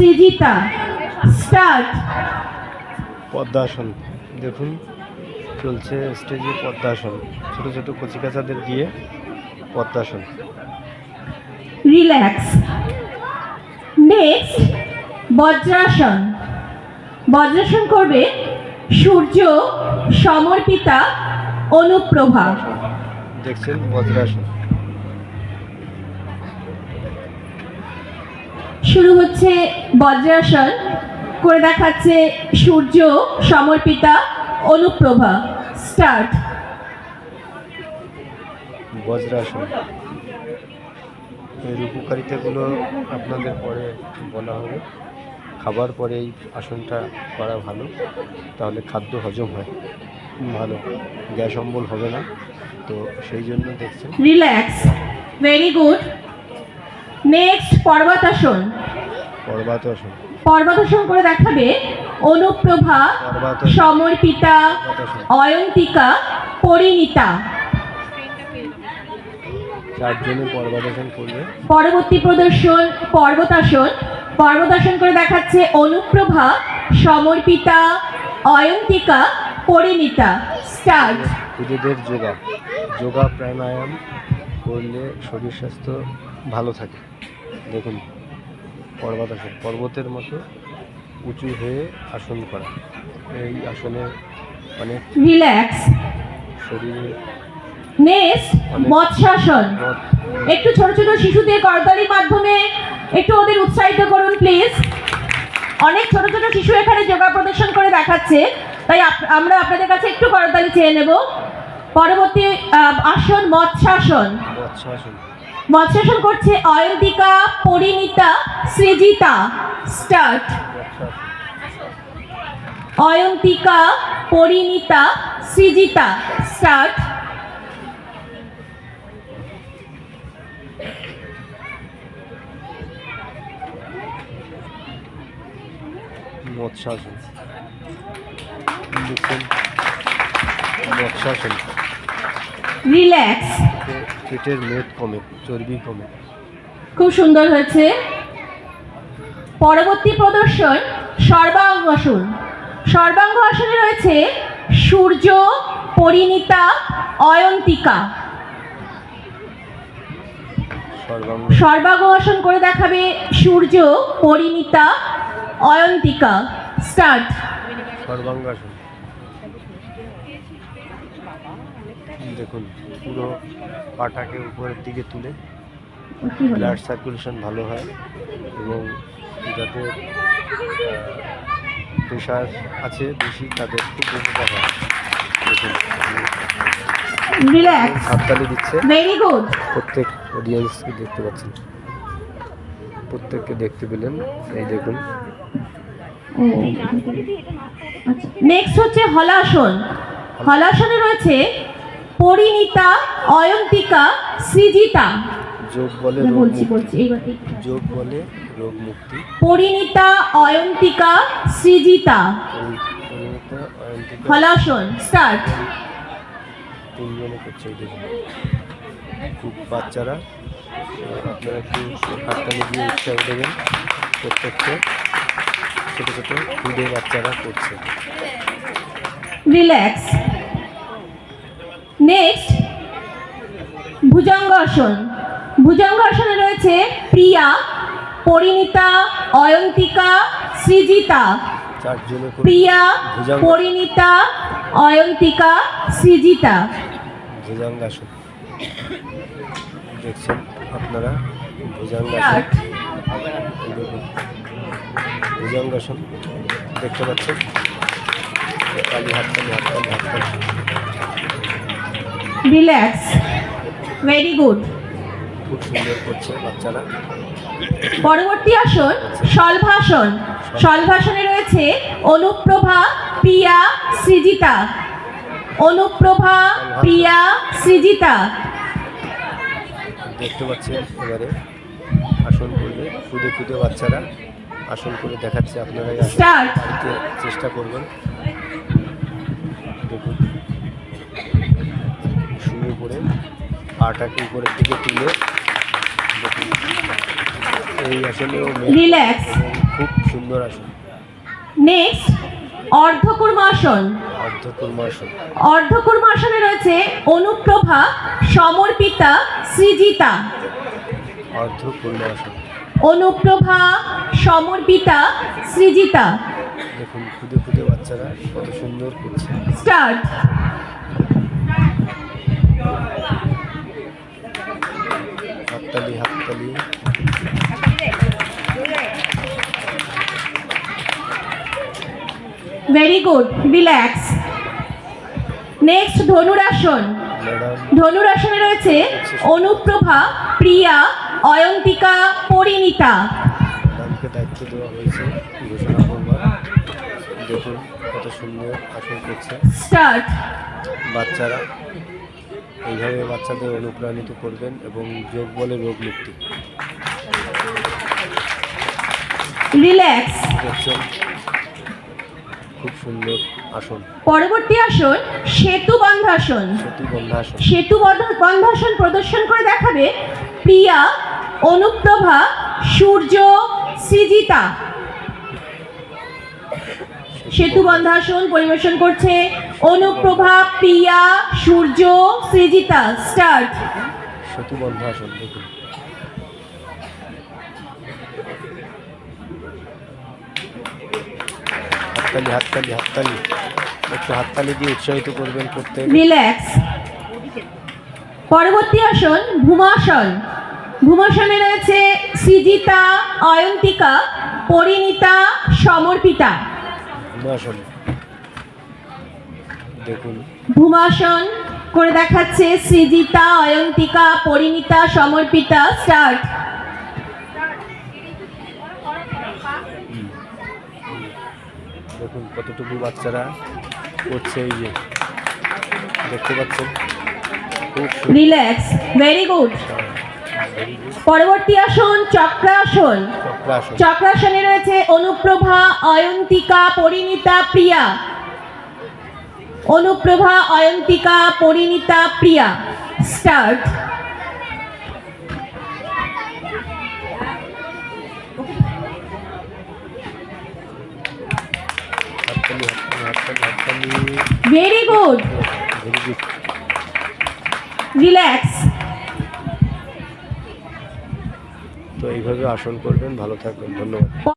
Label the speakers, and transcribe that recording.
Speaker 1: Srijita start
Speaker 2: পদ্মাসন দেখুন চলছে স্টেজে পদ্মাসন ছোট ছোট কচিকাচাদের দিয়ে পদ্মাসন
Speaker 1: রিল্যাক্স। নেক্সট বজ্রাসন। বজ্রাসন করবে সূর্য সমর্পিতা অনুপ্রভা।
Speaker 2: দেখছেন বজ্রাসন।
Speaker 1: শুরু হচ্ছে বজ্রাসন। করে দেখাচ্ছে সূর্য সমর্পিতা অনুপ্রভা। স্টার্ট।
Speaker 2: বজ্রাসন। এর উপকারিতাগুলো আপনাদের পরে বলা হবে। খাবার পরে এই আসনটা করা ভালো। তাহলে খাদ্য হজম হয়। ভালো। গ্যাস অম্বল হবে না। তো সেই জন্য দেখছেন।
Speaker 1: Relax very good next Parvatasana.
Speaker 2: Parvatasana
Speaker 1: Parvatasana করে দেখাবে অনুপ্রভা সমর্পিতা অয়ন্তিকা পরিণীতা।
Speaker 2: চারজনে পর্বাতাসন করবে।
Speaker 1: পরবর্তী প্রদর্শন পর্বতাসন। পর্বতাসন করে দেখাচ্ছে অনুপ্রভা সমর্পিতা অয়ন্তিকা পরিণীতা। স্টার্ট।
Speaker 2: খুদেদের যোগা। যোগা প্রাণায়াম করলে শরীর স্বাস্থ্য ভালো থাকে। দেখুন। পর্বতাসন পর্বতের মতো উঁচু হয়ে আসন করা। এই আসনে অনেক
Speaker 1: রিল্যাক্স
Speaker 2: শরীরে
Speaker 1: নেক্সট মৎস্যাসন একটু ছোট ছোট শিশুদের করতালির মাধ্যমে একটু ওদের উৎসাহিত করুন প্লিজ অনেক ছোট ছোট শিশু এখানে যোগা প্রদর্শন করে দেখাচ্ছে। তাই আমরা আপনাদের কাছে একটু করতালি চেয়ে নেব। পরবর্তী আসন মৎস্যাসন
Speaker 2: মৎস্যাসন
Speaker 1: মৎস্যাসন করছে Ayantika Parinita Srijita. Start. Ayantika Parinita Srijita. Start.
Speaker 2: Matsyasana. Matsyasana.
Speaker 1: Relax.
Speaker 2: পেটের মেদ কমে চর্বি কমে।
Speaker 1: খুব সুন্দর হয়েছে। পরবর্তী প্রদর্শন সর্বাঙ্গ আসন। সর্বাঙ্গ আসনে রয়েছে সূর্য পরিণীতা অয়ন্তিকা।
Speaker 2: সর্বাঙ্গ।
Speaker 1: আসন করে দেখাবে সূর্য পরিণীতা অয়ন্তিকা। স্টার্ট।
Speaker 2: সর্বাঙ্গাসন দেখুন পুরো পাটাকে উপরের দিকে তুলে ব্লাড সার্কুলেশন ভালো হয় এবং যাদের প্রেশার আছে বেশি তাদের খুব উপকার হয়। দেখুন হাততালি দিচ্ছে। প্রত্যেক অডিয়েন্সকে দেখতে পাচ্ছেন। প্রত্যেককে দেখতে পেলেন। এই দেখুন।
Speaker 1: নেক্সট হচ্ছে হলাসন। হলাসনে রয়েছে পরিণীতা অয়ন্তিকা সৃজিতা।
Speaker 2: যোগ বলে
Speaker 1: বলছি বলছি এইবার
Speaker 2: যোগ বলে রোগ মুক্তি
Speaker 1: পরিণীতা অয়ন্তিকা সৃজিতা। হলাসন স্টার্ট
Speaker 2: তিনজনে করছে খুব বাচ্চারা। আপনারা একটু হাততালি দিয়ে উৎসাহ দেবেন প্রত্যেককে। ছোটো ছোটো খুদে বাচ্চারা করছে।
Speaker 1: রিল্যাক্স নেক্সট ভুজঙ্গ আসন ভুজঙ্গ রয়েছে প্রিয়া পরিণীতা অয়ন্তিকা সৃজিতা। প্রিয়া পরিণীতা অয়ন্তিকা সৃজিতা।
Speaker 2: ভুজঙ্গাসন। দেখছেন আপনারা? ভুজঙ্গাসন। ভুজঙ্গাসন। দেখতে পাচ্ছেন? হাততালি হাততালি হাততালি হাততালি
Speaker 1: রিল্যাক্স ভেরি গুড পরবর্তী আসন শলভাসন শলভাসনে রয়েছে অনুপ্রভা পিয়া সৃজিতা। অনুপ্রভা পিয়া সৃজিতা।
Speaker 2: দেখতে পাচ্ছেন এবারে আসন করবে খুদে খুদে বাচ্চারা। আসন করে দেখাচ্ছে আপনারা চেষ্টা করবেন। দেখুন। পাটাকে উপরের দিকে তুলে? এই
Speaker 1: রিল্যাক্স
Speaker 2: খুব সুন্দর আসন
Speaker 1: নেক্সট অর্ধকুর্মাসন।
Speaker 2: অর্ধকুর্মাসন।
Speaker 1: অর্ধকুর্মাসনে রয়েছে অনুপ্রভা সমর্পিতা সৃজিতা।
Speaker 2: অর্ধকুর্মাসন।
Speaker 1: অনুপ্রভা সমর্পিতা সৃজিতা।
Speaker 2: দেখুন খুদে খুদে বাচ্চারা কত সুন্দর করছে।
Speaker 1: স্টার্ট
Speaker 2: হাততালি হাততালি।
Speaker 1: Very good relax next Dhanurasana ধনুরাসনে রয়েছে অনুপ্রভা প্রিয়া অয়ন্তিকা পরিণীতা।
Speaker 2: দায়িত্ব দেওয়া হয়েছে ঘোষণা করবার। দেখুন কত সুন্দর আসন করছে।
Speaker 1: স্টার্ট
Speaker 2: বাচ্চারা এইভাবে বাচ্চাদের অনুপ্রাণিত করবেন এবং যোগ বলে রোগ মুক্তি।
Speaker 1: রিল্যাক্স
Speaker 2: খুব সুন্দর আসন।
Speaker 1: পরবর্তী আসন সেতু বন্ধাসন।
Speaker 2: সতী বন্ধাসন।
Speaker 1: সেতু বন্ধ- বন্ধাসন প্রদর্শন করে দেখাবে প্রিয়া অনুপ্রভা সূর্য সৃজিতা। সেতু বন্ধাসন পরিবেশন করছে অনুপ্রভা প্রিয়া সূর্য সৃজিতা স্টার্ট
Speaker 2: দেখুন হাততালি হাততালি হাততালি। একটু হাততালি দিয়ে উৎসাহিত করবেন করতে
Speaker 1: রিল্যাক্স পরবর্তী আসন ভূমাসন। ভূমাসনে রয়েছে সৃজিতা অয়ন্তিকা পরিণীতা সমর্পিতা।
Speaker 2: ভূমাসন।
Speaker 1: ভূমাসন করে দেখাচ্ছে সৃজিতা অয়ন্তিকা পরিণীতা সমর্পিতা স্টার্ট
Speaker 2: দেখুন কতটুকু বাচ্চারা করছে এই যে। দেখতে পাচ্ছেন?
Speaker 1: রিল্যাক্স ভেরি গুড পরবর্তী আসন চক্রাসন।
Speaker 2: চক্রাসন।
Speaker 1: চক্রাসনে রয়েছে Anuprabha Ayantika Parinita Priya. Anuprabha, Ayantika, Parinita, Priya. Start.
Speaker 2: Very good
Speaker 1: relax
Speaker 2: তো এইভাবে আসন করবেন, ভালো থাকবেন, ধন্যবাদ।